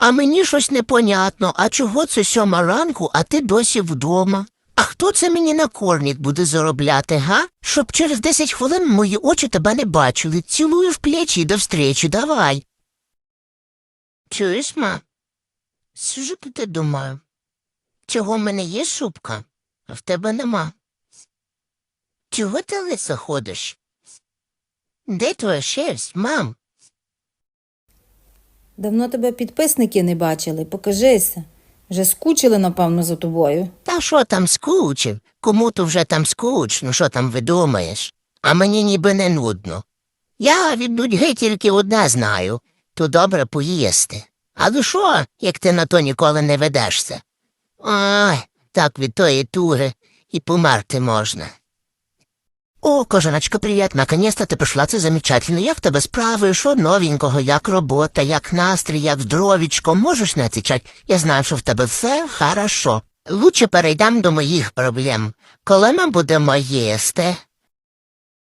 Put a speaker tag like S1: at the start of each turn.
S1: А мені щось непонятно, а чого це сьома ранку, а ти досі вдома? А хто це мені на корник буде заробляти, га? Щоб через десять хвилин мої очі тебе не бачили. Цілую в плечі і до встречі, давай. Чуєш, ма? Сижу і думаю. Чого в мене є шубка, а в тебе нема? Чого ти лиса ходиш? Де твоя шерсть, мам?
S2: Давно тебе підписники не бачили, покажися. Вже скучили, напевно, за тобою.
S1: Та що там скучив? Кому то вже там скучно, що там видумаєш? А мені ніби не нудно. Я від нудьги тільки одне знаю то добре поїсти. Але що, як ти на то ніколи не ведешся? Ой, так від тої тури і померти можна. О, кожаночка, привіт, наконец-то ти прийшла, це замечательно. Як тебе справи, що новенького, як робота, як настрій, як здоровічко, можеш не отвечать? Я знаю, що в тебе все хорошо. Лучше перейдемо до моїх проблем. Коли ми будемо їсти?